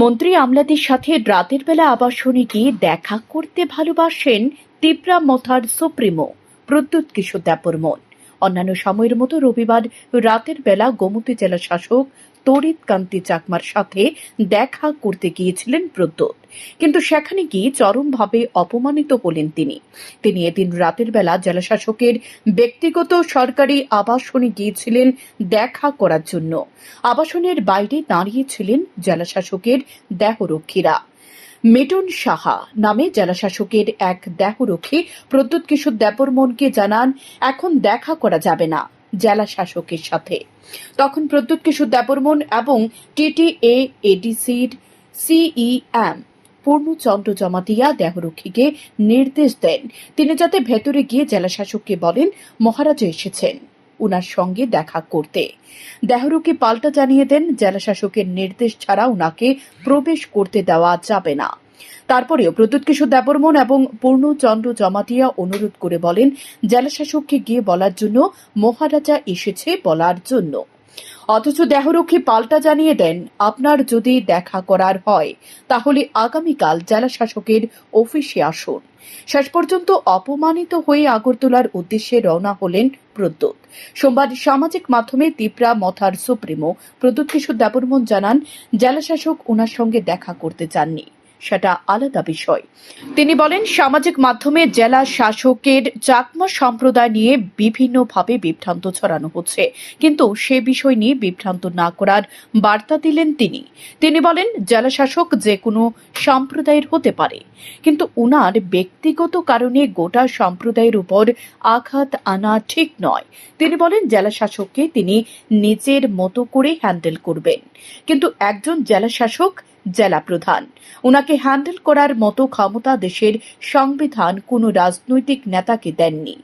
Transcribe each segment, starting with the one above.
মন্ত্রী আমলাদের সাথে রাতের বেলা আবাসনে গিয়ে দেখা করতে ভালোবাসেন তিপ্রা মথার সুপ্রিমো, প্রদ্যুৎ কিশোর দেববর্মন। অন্যান্য সময়ের মতো রবিবার রাতের বেলা গোমতী জেলা শাসক তড়িৎ কান্তি চাকমার সাথে দেখা করতে গিয়েছিলেন প্রদ্যুৎ কিন্তু সেখানে গিয়ে চরমভাবে অপমানিত হলেন তিনি। তিনি এদিন রাতের বেলা জেলা শাসকের ব্যক্তিগত সরকারি আবাসনে গিয়েছিলেন দেখা করার জন্য। আবাসনের বাইরে দাঁড়িয়েছিলেন জেলাশাসকের দেহরক্ষীরা। মিটন সাহা নামে জেলাশাসকের এক দেহরক্ষী প্রদ্যুৎ কিশোর দেববর্মনকে জানান, এখন দেখা করা যাবে না। জেলা শাসকের সাথে। তখন প্রদ্যুৎ কিশোর দেববর্মন এবং টিটিএ এডিসির সিইএম পূর্ণচন্দ্র জমাতিয়া দেহরক্ষীকে নির্দেশ দেন। তিনি যাতে ভেতরে গিয়ে জেলাশাসককে বলেন মহারাজা এসেছেন উনার সঙ্গে দেখা করতে। দেহরক্ষী পাল্টা জানিয়ে দেন জেলাশাসকের নির্দেশ ছাড়া উনাকে প্রবেশ করতে দেওয়া যাবে না। তারপরেও প্রদ্যুৎ কিশোর দেববর্মন এবং পূর্ণচন্দ্র জমাতিয়া অনুরোধ করে বলেন, জেলাশাসককে গিয়ে বলার জন্য মহারাজা এসেছে বলার জন্য। অথচ দেহরক্ষী পাল্টা জানিয়ে দেন, আপনার যদি দেখা করার হয়, তাহলে আগামীকাল জেলা শাসকের অফিসে আসুন। শেষ পর্যন্ত অপমানিত হয়ে আগরতলার উদ্দেশ্যে রওনা হলেন প্রদ্যুৎ। সোমবার সামাজিক মাধ্যমে তিপ্রা মথার সুপ্রিমো প্রদ্যুৎ কিশোর দেববর্মন জানান জেলা শাসক ওনার সঙ্গে দেখা করতে চাননি। সেটা আলাদা বিষয়। তিনি বলেন, সামাজিক মাধ্যমে জেলা শাসকের চাকমা সম্প্রদায় নিয়ে বিভিন্নভাবে বিভ্রান্ত ছড়ানো হচ্ছে। কিন্তু সে বিষয় নিয়ে বিভ্রান্ত না করার বার্তা দিলেন তিনি। তিনি বলেন, জেলা শাসক যে কোনো সম্প্রদায়ের হতে পারে। কিন্তু উনার ব্যক্তিগত কারণে গোটা সম্প্রদায়ের উপর আঘাত আনা ঠিক নয়। তিনি বলেন, জেলা শাসককে তিনি নিজের মতো করে হ্যান্ডেল করবেন। কিন্তু একজন জেলা শাসক জেলা প্রধান। ওনাকে হ্যান্ডেল করার মতো ক্ষমতা দেশের সংবিধান কোনো রাজনৈতিক নেতাকে দেননি।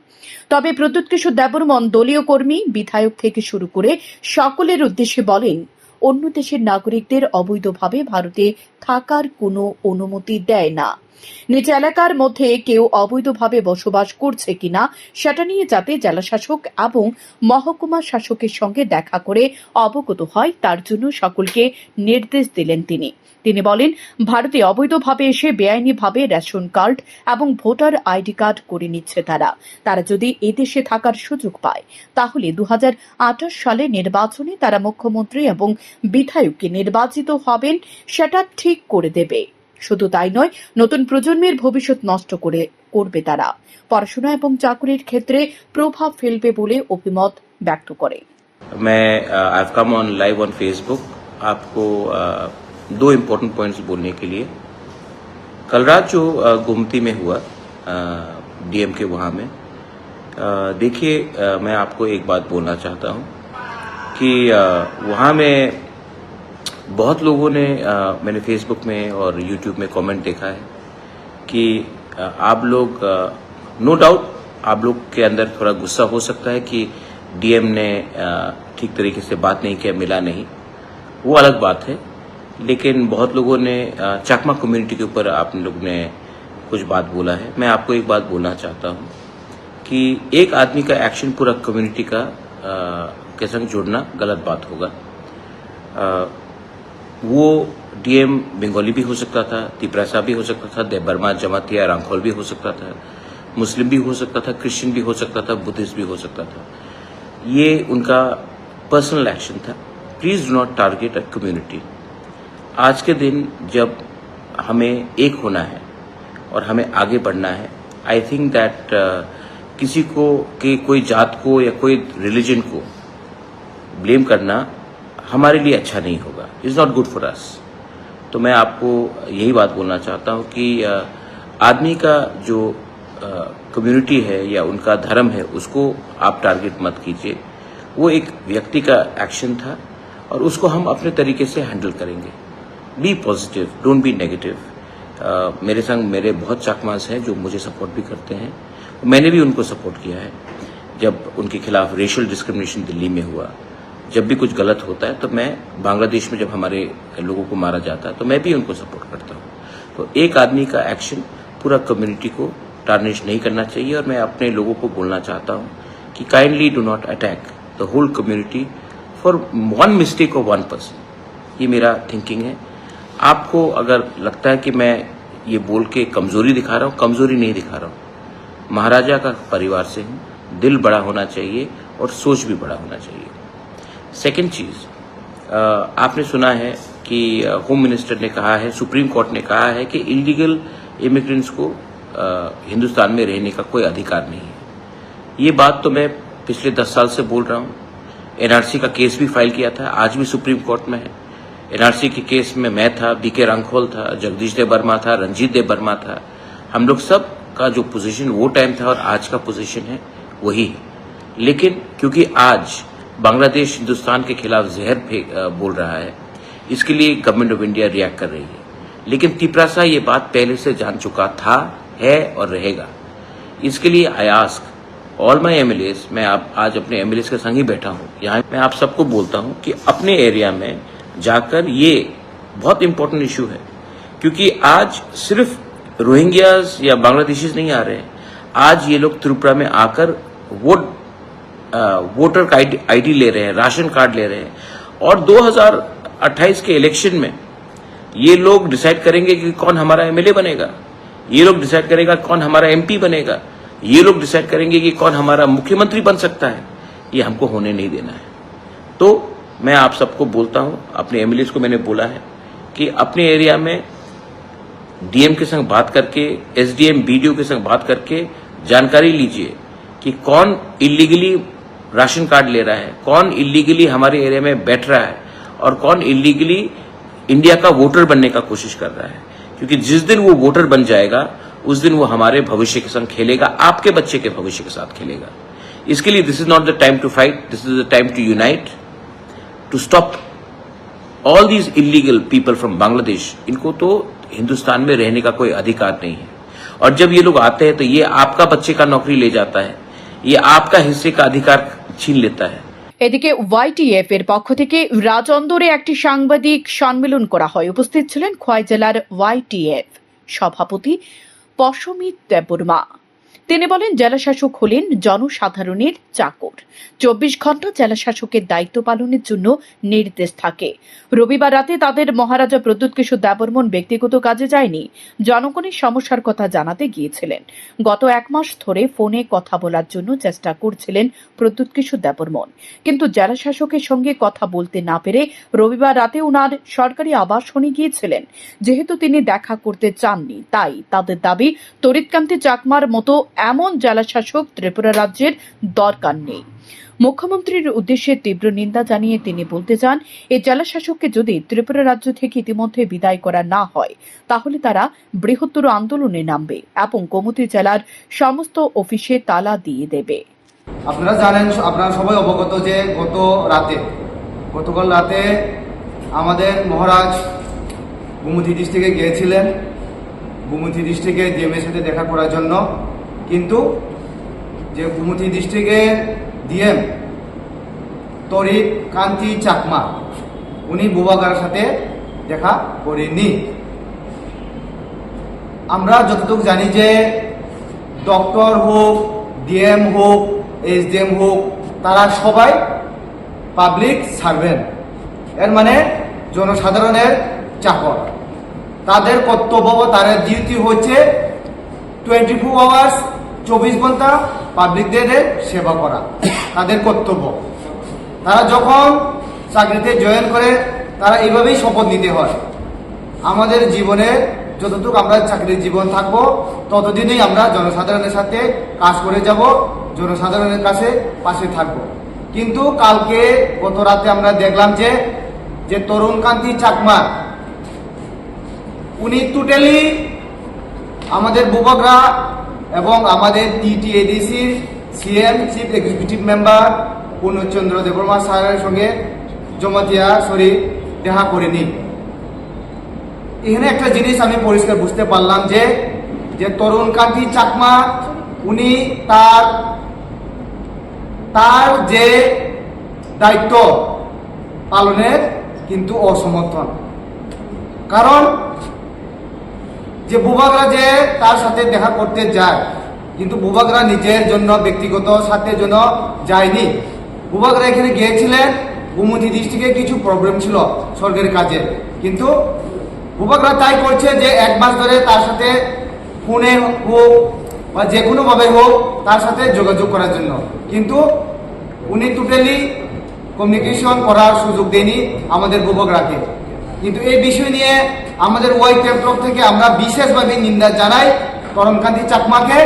তবে প্রদ্যুৎ কিশোর দেবর্মন দলীয় কর্মী, বিধায়ক থেকে শুরু করে সকলের উদ্দেশ্যে বলেন, অন্য দেশের নাগরিকদের অবৈধভাবে ভারতে থাকার কোনো অনুমতি দেয় না। নিজ এলাকার মধ্যে কেউ অবৈধভাবে বসবাস করছে কিনা, সেটা নিয়ে যাতে জেলাশাসক এবং মহকুমা শাসকের সঙ্গে দেখা করে অবগত হয়, তার জন্য সকলকে নির্দেশ দিলেন তিনি। তিনি বলেন, ভারতে অবৈধভাবে এসে বেআইনিভাবে রেশন কার্ড এবং ভোটার আইডি কার্ড করে নিচ্ছে তারা। তারা যদি এদেশে থাকার সুযোগ পায়, তাহলে দু হাজার আঠাশ সালে নির্বাচনে তারা মুখ্যমন্ত্রী এবং বিধায়ককে নির্বাচিত হবেন, সেটা ঠিক করে দেবে। শুধু তাই নয় নতুন প্রজন্মের ভবিষ্যৎ নষ্ট করে করবে তারা পড়াশোনা এবং চাকরির ক্ষেত্রে প্রভাব ফেলবে বলে অভিমত ব্যক্ত করে मैं I have come on live on Facebook आपको अ, दो इम्पोर्टेंट पॉइंट्स बोलने के लिए कल रात जो अ, गुमती में हुआ डीएम के वहाँ में अ, देखिए अ, मैं आपको एक बात बोलना चाहता हूँ कि अ, वहाँ में बहुत लोगों ने अ, मैंने फेसबुक में और यूट्यूब में कमेंट देखा है कि अ, आप लोग नो डाउट आप लोग के अंदर थोड़ा गुस्सा हो सकता है कि डीएम ने ठीक तरीके से बात नहीं किया मिला नहीं। वो अलग बात है लेकिन बहुत लोगों ने चकमा कम्युनिटी के ऊपर आप लोग ने कुछ बात बोला है। मैं आपको एक बात बोलना चाहता हूँ कि एक आदमी का एक्शन पूरा कम्युनिटी का के संग जुड़ना गलत बात होगा। वो डीएम बंगाली भी हो सकता था तिपरासा भी हो सकता था देबर्मा जमातिया रांखोल भी हो सकता था, मुस्लिम भी हो सकता था, क्रिश्चियन भी हो सकता था, बुद्धिस्ट भी हो सकता था। ये उनका पर्सनल एक्शन था। Please do not target a community आज के दिन जब हमें एक होना है और हमें आगे बढ़ना है आई थिंक दैट किसी को, कि कोई जात को या कोई रिलीजन को ब्लेम करना हमारे लिए अच्छा नहीं होगा। Is not good for us तो मैं आपको यही बात बोलना चाहता हूँ कि आदमी का जो कम्युनिटी है या उनका धर्म है, उसको आप टारगेट मत कीजिए। वो एक व्यक्ति का एक्शन था और उसको हम अपने तरीके से हैंडल करेंगे। Be positive don't be negative मेरे संग मेरे बहुत चाकमास हैं जो मुझे सपोर्ट भी करते हैं। मैंने भी उनको सपोर्ट किया है। जब उनके खिलाफ रेशियल डिस्क्रिमिनेशन दिल्ली में हुआ जब भी कुछ गलत होता है तो मैं बांग्लादेश में जब हमारे लोगों को मारा जाता है तो मैं भी उनको सपोर्ट करता हूँ। तो एक आदमी का एक्शन पूरा कम्युनिटी को टार्निश नहीं करना चाहिए और मैं अपने लोगों को बोलना चाहता हूँ कि kindly do not attack the whole community for one mistake of one person ये मेरा थिंकिंग है। आपको अगर लगता है कि मैं ये बोल के कमज़ोरी दिखा रहा हूँ, कमज़ोरी नहीं दिखा रहा हूँ। महाराजा का परिवार से हूँ। दिल बड़ा होना चाहिए और सोच भी बड़ा होना चाहिए। सेकंड चीज़ आपने सुना है कि होम मिनिस्टर ने कहा है सुप्रीम कोर्ट ने कहा है कि इलीगल इमिग्रेंट्स को हिंदुस्तान में रहने का कोई अधिकार नहीं है। ये बात तो मैं पिछले दस साल से बोल रहा हूँ। एनआरसी का केस भी फ़ाइल किया था, आज भी सुप्रीम कोर्ट में है। एनआरसी के केस में मैं था बीके रांखोल था जगदीश देव वर्मा था रंजीत देव वर्मा था। हम लोग सब का जो पोजीशन वो टाइम था और आज का पोजीशन है, वही है। लेकिन क्योंकि आज बांग्लादेश हिंदुस्तान के खिलाफ जहर बोल रहा है। इसके लिए गवर्नमेंट ऑफ़ इंडिया रिएक्ट कर रही है। लेकिन तिपरासा ये बात पहले से जान चुका था, है और रहेगा। इसके लिए I ask all my M मैं आप, आज अपने एम के संग ही बैठा हूँ। यहाँ मैं आप सबको बोलता हूँ कि अपने एरिया में जाकर ये बहुत इंपॉर्टेंट इशू है। क्योंकि आज सिर्फ़ रोहिंग्याज या बांग्लादेशीज नहीं आ रहे हैं। आज ये लोग त्रिपुरा में आकर वोट वोटर का आईडी ले रहे हैं, राशन कार्ड ले रहे हैं। और 2028 के इलेक्शन में ये लोग डिसाइड करेंगे कि कौन हमारा एमएलए बनेगा। ये लोग डिसाइड करेगा कौन हमारा एमपी बनेगा। ये लोग डिसाइड करेंगे कि कौन हमारा मुख्यमंत्री बन सकता है। ये हमको होने नहीं देना है। तो मैं आप सबको बोलता हूँ, अपने एमएलए को मैंने बोला है कि अपने एरिया में डीएम के संग बात करके एसडीएम बीडीओ के संग बात करके जानकारी लीजिए कि कौन इलीगली राशन कार्ड ले रहा है। कौन इलीगली हमारे एरिया में बैठ रहा है और कौन इलीगली इंडिया का वोटर बनने का कोशिश कर रहा है? क्योंकि जिस दिन वो वोटर बन जाएगा, उस दिन वो हमारे भविष्य के संग खेलेगा, आपके बच्चे के भविष्य के साथ खेलेगा। इसके लिए this is not the time to fight this is the time to unite to stop all these illegal people from Bangladesh इनको तो हिंदुस्तान में रहने का कोई अधिकार नहीं है। और जब ये लोग आते हैं तो ये आपका बच्चे का नौकरी ले जाता है। ये आपका हिस्से का अधिकार छीन लेता है এদিকে ওয়াইটিএফ এর পক্ষ থেকে রাজন্দরে একটি সাংবাদিক সম্মেলন করা হয় উপস্থিত ছিলেন খোয়াই জেলার ওয়াইটিএফ সভাপতি পশমিত দেববর্মা তিনি বলেন, জেলাশাসক হলেন জনসাধারণের চাকর। চব্বিশ ঘণ্টা জেলাশাসকের দায়িত্ব পালনের জন্য নির্দেশ থাকে। রবিবার রাতে তাদের মহারাজা প্রদ্যুৎ কিশোর দেববর্মন ব্যক্তিগত কাজে যায়নি। জনগণের সমস্যার কথা জানাতে গিয়েছিলেন। গত এক মাস ধরে ফোনে কথা বলার জন্য চেষ্টা করছিলেন প্রদ্যুৎ কিশোর দেববর্মন। কিন্তু জেলাশাসকের সঙ্গে কথা বলতে না পেরে রবিবার রাতে ওনার সরকারি আবাসনে গিয়েছিলেন। যেহেতু তিনি দেখা করতে চাননি, তাই তাদের দাবি তরিৎকান্তি চাকমার মতো এমন জেলা শাসক ত্রিপুরা রাজ্যের দরকার নেই। মুখ্যমন্ত্রীর উদ্দেশ্যে তীব্র নিন্দা জানিয়ে তিনি বলতে চান এই জেলা শাসককে যদি ত্রিপুরা রাজ্য থেকে ইতিমধ্যে বিদায় করা না হয়, তাহলে তারা বৃহত্তর আন্দোলনে নামবে এবং গোমতী জেলার সমস্ত অফিসে তালা দিয়ে দেবে। আপনারা জানেন, আপনারা সবাই অবগত যে গত রাতে, গতকাল রাতে আমাদের মহারাজ গুমতি ডিস্ট্রিক্টে গিয়েছিলেন। গুমতি ডিস্ট্রিক্টে ডিএমের সাথে দেখা করার জন্য কিন্তু যে গুমতি ডিস্ট্রিক্টের ডিএম তরিক কান্তি চাকমা, উনি বুবাগার সাথে দেখা করেননি। আমরা যতটুকু জানি যে ডক্টর হোক, ডিএম হোক এসডিএম হোক, তারা সবাই পাবলিক সার্ভেন্ট। এর মানে জনসাধারণের চাকর। তাদের কর্তব্য তাদের ডিউটি হচ্ছে টোয়েন্টি ফোর আওয়ার্স চব্বিশ ঘণ্টা পাবলিকদের সেবা করা, তাদের কর্তব্য। তারা যখন চাকরিতে জয়েন করে, তারা এইভাবেই শপথ নিতে হয়। আমাদের জীবনে যতটুকু আমরা চাকরির জীবন থাকব, ততদিনই আমরা জনসাধারণের সাথে কাজ করে যাব, জনসাধারণের কাছে পাশে থাকব। কিন্তু কালকে গত রাতে আমরা দেখলাম যে যে তরুণকান্তি চাকমা, উনি টোটালি আমাদের বুবকরা এবং আমাদের টিটিএডিসির CM, chief executive member Purnachandra Debbarma স্যারের সঙ্গে জমাতিয়া শরীর দেখা করেনি। এখানে একটা জিনিস আমি পরিষ্কার বুঝতে পারলাম যে যে তরুণ কান্তি চাকমা, উনি তার তার যে দায়িত্ব পালনের কিন্তু অসমর্থন। কারণ যে বুবাগরা যে তার সাথে দেখা করতে যায়, কিন্তু বুবাকরা নিজের জন্য, ব্যক্তিগত স্বার্থের জন্য যায়নি। বুবাগরা এখানে গিয়েছিলেন গুমতি ডিস্ট্রিক্টে কিছু প্রবলেম ছিল সরকারি কাজে। কিন্তু যুবকরা তাই করছে যে এক মাস ধরে তার সাথে ফোনে হোক বা যে কোনোভাবে হোক, তার সাথে যোগাযোগ করার জন্য। কিন্তু উনি টোটালি কমিউনিকেশন করার সুযোগ দেয়নি আমাদের যুবকরাকে কিন্তু এই বিষয় নিয়ে আমাদের ওয়াই তরফ থেকে আমরা বিশেষভাবে নিন্দা জানাই করমকান্তি চাকমাকে।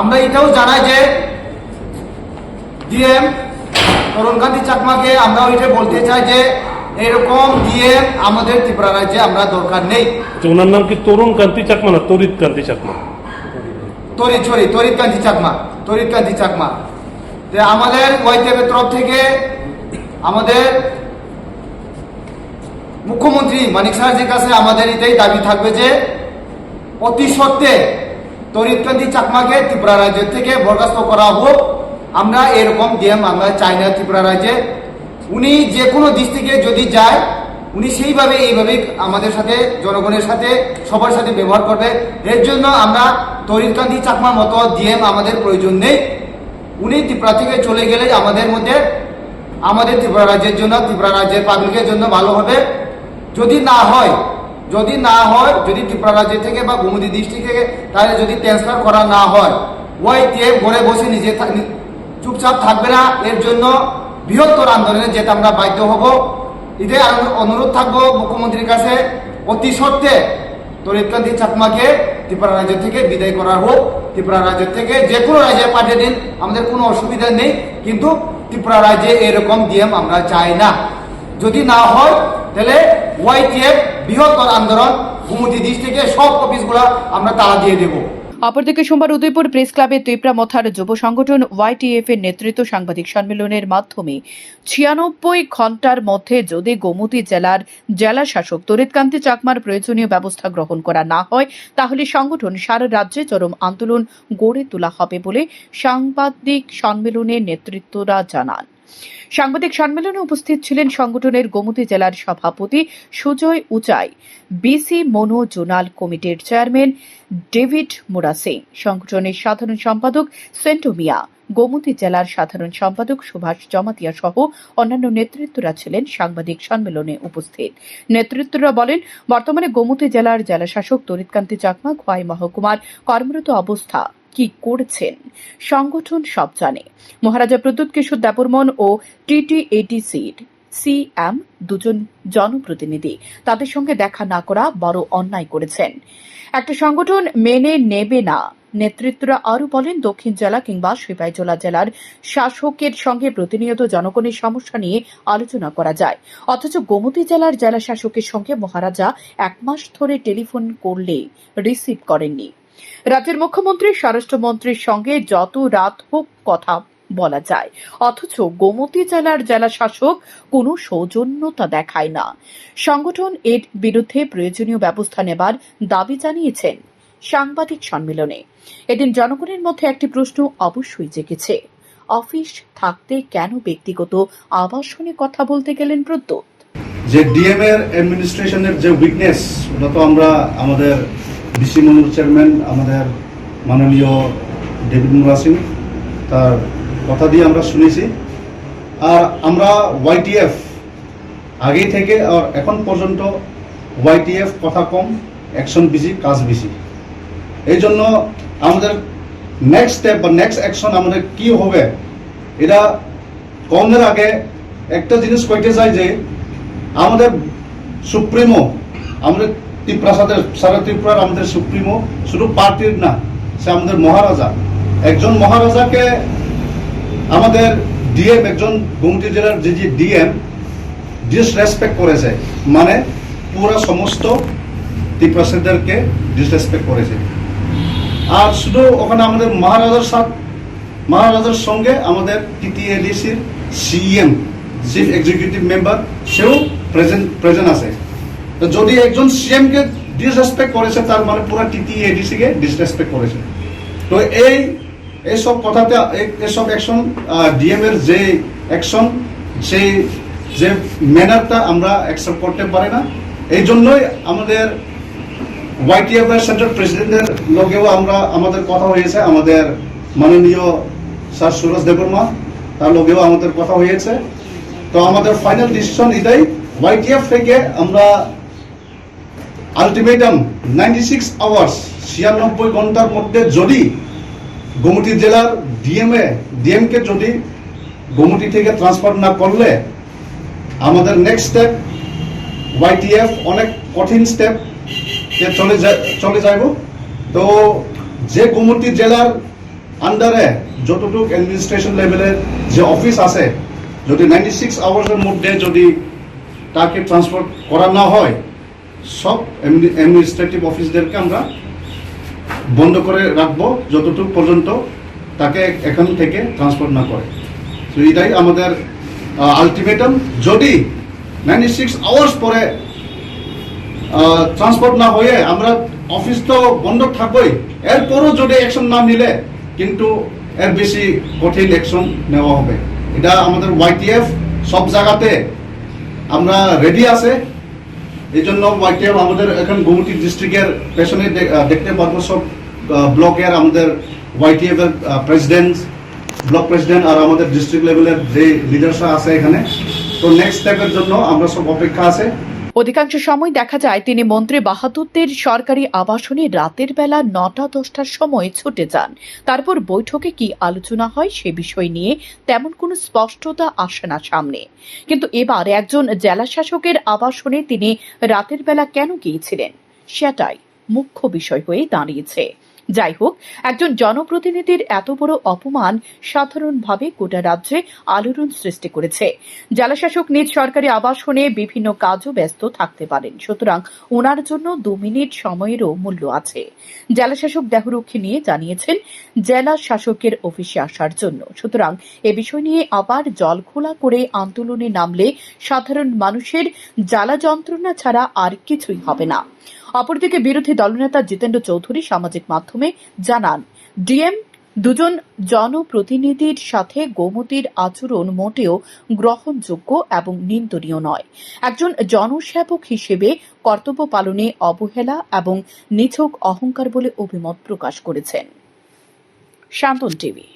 আমরা এটাও জানাই যে ডিএম তরুণকান্তি চাকমাকে আমরা ওইটা বলতে চাই যে এরকম ডিএম আমাদের ত্রিপুরা রাজ্যে আমরা দরকার নেই। তো ওনার নাম কি তরুণ কান্তি চাকমা না তরিত কান্তি চাকমা? তরিত সরি তরিত কান্তি চাকমা তরিত কান্তি চাকমা আমাদের ওয়াইটেপের তরফ থেকে আমাদের মুখ্যমন্ত্রী মানিক সাহাজির কাছে আমাদের এটাই দাবি থাকবে যে, অতি সত্ত্বে তরিতকান্তি চাকমাকে ত্রিপুরা রাজ্যের থেকে বরখাস্ত করা হোক। আমরা এরকম ডিএম আমরা চাই না ত্রিপুরা রাজ্যে। উনি যে কোনো ডিস্ট্রিক্টে যদি যায়, উনি সেইভাবে এইভাবে আমাদের সাথে, জনগণের সাথে, সবার সাথে ব্যবহার করবে। এর জন্য আমরা তরিতকান্তি চাকমার মতো ডিএম আমাদের প্রয়োজন নেই। উনি ত্রিপুরা থেকে চলে গেলে আমাদের মধ্যে, আমাদের ত্রিপুরা রাজ্যের জন্য, ত্রিপুরা রাজ্যের পাবলিকের জন্য ভালো হবে। যদি না হয়, যদি না হয়, যদি ত্রিপুরা রাজ্য থেকে বা গোমতী ডিস্ট্রিক্ট থেকে, তাহলে যদি ট্রান্সফার করা না হয় ওই টিএম ঘরে বসে নিজে চুপচাপ থাকবে না। এর জন্য বৃহত্তর আন্দোলনে যেতে আমরা বাধ্য হব। আনু- অনুরোধ থাকব মুখ্যমন্ত্রীর কাছে, অতি সত্ত্বে তরিতকান্তি চাকমাকে ত্রিপুরা রাজ্য থেকে বিদায় করা হোক। ত্রিপুরা রাজ্য থেকে যে কোনো রাজ্যে পাঠিয়ে দিন। আমাদের কোনো অসুবিধা নেই। কিন্তু ত্রিপুরা রাজ্যে এরকম ডিএম আমরা চাই না। যদি না হয়, তাহলে ওয়াইটিএফ বৃহত্তর আন্দোলন ঘুমতি ডিস্ট্রিক্টে সব অফিসগুলো আমরা তালা দিয়ে দেবো। অপরদিকে সোমবার উদয়পুর প্রেস ক্লাবে মথার যুব সংগঠন ওয়াইটিএফ এর নেতৃত্ব সাংবাদিক সম্মেলনের মাধ্যমে ছিয়ানব্বই ঘণ্টার মধ্যে যদি গোমতী জেলার জেলা শাসক তরিতকান্তি চাকমার প্রয়োজনীয় ব্যবস্থা গ্রহণ করা না হয়, তাহলে সংগঠন সারা রাজ্যে চরম আন্দোলন গড়ে তোলা হবে বলে সাংবাদিক সম্মেলনের নেতৃত্বরা জানান। সাংবাদিক সম্মেলনে উপস্থিত ছিলেন সংগঠনের গোমতী জেলার সভাপতি সুজয় উচাই, বিসি মনো জোনাল কমিটির চেয়ারম্যান ডেভিড মুরা সিং সংগঠনের সাধারণ সম্পাদক সেন্টু মিয়া, গোমতী জেলার সাধারণ সম্পাদক সুভাষ জমাতিয়া সহ অন্যান্য নেতৃত্বরা ছিলেন সাংবাদিক সম্মেলনে উপস্থিত। নেতৃত্বরা বলেন, বর্তমানে গোমতী জেলার জেলাশাসক তরিতকান্তি চাকমা, খোয়াই মহকুমার কর্মরত অবস্থা কি করছেন? সংগঠন সব জানে। মহারাজা প্রদ্যুৎ কিশোর দেববর্মন ও টিটিএডিসির সিএম দুজন জনপ্রতিনিধি। তাদের সঙ্গে দেখা না করা বড় অন্যায় করেছেন। একটা সংগঠন মেনে নেবে না, নেতৃত্বরা আরও বলেন, দক্ষিণ জেলা কিংবা সিপাহীজলা জেলার শাসকের সঙ্গে প্রতিনিয়ত জনগণের সমস্যা নিয়ে আলোচনা করা যায়। অথচ গোমতী জেলার জেলা শাসকের সঙ্গে মহারাজা এক মাস ধরে টেলিফোন করলে রিসিভ করেননি। রাজ্যের মুখ্যমন্ত্রী, স্বরাষ্ট্রমন্ত্রীর সঙ্গে যত রাত হোক কথা বলা যায়। অথচ গোমতী জেলার জেলা শাসক কোনো সৌজন্যতা দেখায় না। সংগঠন এর বিরুদ্ধে প্রয়োজনীয় ব্যবস্থা নেবার দাবি জানিয়েছেন সাংবাদিক সম্মেলনে। এদিন জনগণের মধ্যে একটি প্রশ্ন অবশ্যই জেগেছে। অফিস থাকতে কেন ব্যক্তিগত আবাসনে কথা বলতে গেলেন প্রদ্যোৎ? যে ডিএম এর অ্যাডমিনিস্ট্রেশনের যে উইকনেস ওটা তো আমরা আমাদের বিসি মনুর চেয়ারম্যান, আমাদের মাননীয় ডেভিড মুরা সিং, তার কথা দিয়ে আমরা শুনেছি। আর আমরা ওয়াইটিএফ আগেই থেকে আর এখন পর্যন্ত ওয়াইটিএফ কথা কম অ্যাকশন বেশি কাজ বেশি এই জন্য আমাদের নেক্সট স্টেপ বা নেক্সট অ্যাকশন আমাদের কি হবে, এটা কমের আগে একটা জিনিস কইতে চাই যে, আমাদের সুপ্রিমো, আমাদের সাথে সারা ত্রিপুরার আমাদের সুপ্রিমো, শুধু পার্টির না, সে আমাদের মহারাজা। একজন মহারাজাকে আমাদের ডিএম, একজন গুমতি জেলার যে যে ডিএম ডিসরেসপেক্ট করেছে। মানে পুরো সমস্ত ত্রিপুরাসীদেরকে ডিসরেসপেক্ট করেছে। আর শুধু ওখানে আমাদের মহারাজার সাথে মহারাজার সঙ্গে আমাদের টিটিএডিসির সিএম চিফ এক্সিকিউটিভ মেম্বার সেও প্রেজেন্ট প্রেজেন্ট আছে। তো যদি একজন সিএম কে ডিসরেসপেক্ট করেছে, তার মানে পুরো টিটিএডিসি কে ডিসরেসপেক্ট করেছে। তো এই এইসব কথাতে এইসব অ্যাকশন ডিএম এর যে অ্যাকশন সেই, যে ম্যানারটা আমরা অ্যাকসেপ্ট করতে পারি না। এই জন্যই আমাদের ওয়াইটিএফ এর সেন্ট্রাল প্রেসিডেন্টের লগেও আমরা, আমাদের কথা হয়েছে, আমাদের মাননীয় স্যার সুরজ দেববর্মা, তার লগেও আমাদের কথা হয়েছে। তো আমাদের ফাইনাল ডিসিশন এটাই ওয়াইটিএফ থেকে আমরা আলটিমেটাম নাইনটি সিক্স আওয়ার্স ছিয়ানব্বই ঘণ্টার মধ্যে যদি গোমতী জেলার ডিএমএ ডিএমকে যদি গোমতী থেকে ট্রান্সফার না করলে, আমাদের নেক্সট স্টেপ ওয়াইটিএফ অনেক কঠিন স্টেপ চলে চলে যাব তো যে গোমতী জেলার আন্ডারে যতটুকু অ্যাডমিনিস্ট্রেশন লেভেলের যে অফিস আছে, যদি নাইনটি সিক্স আওয়ার্সের মধ্যে যদি তাকে ট্রান্সফার করা না হয় সব অ্যাডমিনিস্ট্রেটিভ অফিসদেরকে আমরা বন্ধ করে রাখব, যতটুকু পর্যন্ত তাকে এখান থেকে ট্রান্সফার না করে। তো এটাই আমাদের আলটিমেটাম যদি নাইনটি সিক্স আওয়ার্স পরে ট্রান্সপোর্ট না হয়ে আমরা অফিস তো বন্ধ থাকবোই, এরপরও যদি অ্যাকশন না নিলে কিন্তু এর বেশি কঠিন অ্যাকশন নেওয়া হবে। এটা আমাদের ওয়াইটিএফ সব জায়গাতে আমরা রেডি আছে। এই জন্য ওয়াইটিএফ আমাদের এখন গুমতি ডিস্ট্রিক্টের পেছনে দেখতে পারব সব ব্লকের আমাদের ওয়াইটিএফ এর প্রেসিডেন্ট ব্লক প্রেসিডেন্ট আর আমাদের ডিস্ট্রিক্ট লেভেলের যে লিডার্সরা আছে এখানে। তো নেক্সট স্টেপের জন্য আমরা সব অপেক্ষা আছে। অধিকাংশ সময় দেখা যায় তিনি মন্ত্রী বাহাদুরদের সরকারি আবাসনে রাতের বেলা নটা, দশটার সময় ছুটে যান। তারপর বৈঠকে কি আলোচনা হয় সে বিষয় নিয়ে তেমন কোনো স্পষ্টতা আসে না সামনে। কিন্তু এবার একজন জেলা শাসকের আবাসনে তিনি রাতের বেলা কেন গিয়েছিলেন? সেটাই মুখ্য বিষয় হয়ে দাঁড়িয়েছে। যাই হোক একজন জনপ্রতিনিধির এত বড় অপমান সাধারণভাবে গোটা রাজ্যে আলোড়ন সৃষ্টি করেছে। জেলাশাসক নিজ সরকারি আবাসনে বিভিন্ন কাজও ব্যস্ত থাকতে পারেন। সুতরাং ওনার জন্য দু মিনিট সময়েরও মূল্য আছে। জেলাশাসক দেহরক্ষী নিয়ে জানিয়েছেন, জেলা শাসকের অফিসে আসার জন্য। সুতরাং এ বিষয় নিয়ে আবার জল খোলা করে আন্দোলনে নামলে সাধারণ মানুষের জ্বালা যন্ত্রণা ছাড়া আর কিছুই হবে না। অপরদিকে বিরোধী দলনেতা জিতেন্দ্র চৌধুরী সামাজিক মাধ্যমে জানান, ডিএম দুজন জনপ্রতিনিধির সাথে গোমতীর আচরণ মোটেও গ্রহণযোগ্য এবং নিন্দনীয় নয়। একজন জনসেবক হিসেবে কর্তব্য পালনে অবহেলা এবং নিছক অহংকার বলে অভিমত প্রকাশ করেছেন। শান্তন টিভি।